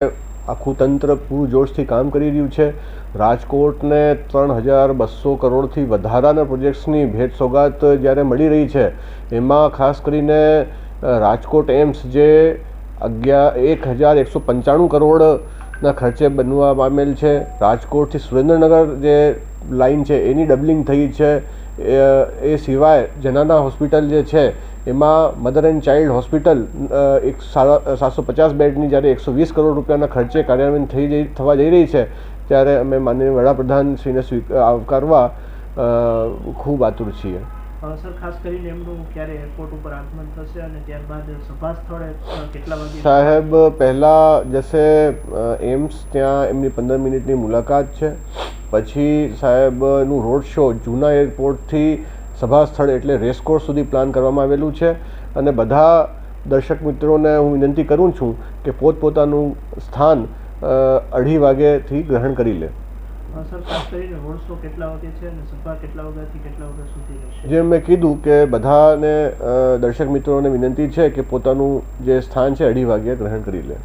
આખું તંત્ર પૂરજોશથી કામ કરી રહ્યું છે. રાજકોટને ત્રણ હજાર બસો કરોડથી વધારાના પ્રોજેક્ટ્સની ભેટ સોગાદ જ્યારે મળી રહી છે, એમાં ખાસ કરીને રાજકોટ એમ્સ જે અગિયાર એક હજાર એકસો પંચાણું કરોડના ખર્ચે બનવા પામેલ છે. રાજકોટથી સુરેન્દ્રનગર જે લાઇન છે, એની ડબલિંગ થઈ છે. એ સિવાય જનાના હોસ્પિટલ જે છે એમાં મધર એન્ડ ચાઇલ્ડ હોસ્પિટલ એક સાતસો પચાસ બેડની જ્યારે એકસો વીસ કરોડ રૂપિયાના ખર્ચે કાર્યાન્વયન થઈ જઈ થવા જઈ રહી છે ત્યારે અમે માનનીય વડાપ્રધાનશ્રીને આવકારવા ખૂબ આતુર છીએ. સર ખાસ કરીને એમનું ક્યારે એરપોર્ટ ઉપર આગમન થશે અને ત્યારબાદ સભા સ્થળે કેટલા વાગે? સાહેબ પહેલાં જશે એમ્સ ત્યાં એમની પંદર મિનિટની મુલાકાત છે. પછી સાહેબનું રોડ શો જૂના એરપોર્ટથી સભા સ્થળ એટલે રેસકોર્સ સુધી પ્લાન કરવામાં આવેલું છે. અને બધા દર્શક મિત્રોને હું વિનંતી કરું છું કે પોતપોતાનું સ્થાન અઢી વાગ્યેથી ગ્રહણ કરી લે. જેમ મેં કીધું કે બધાને દર્શક મિત્રોને વિનંતી છે કે પોતાનું જે સ્થાન છે અઢી વાગ્યે ગ્રહણ કરી લે.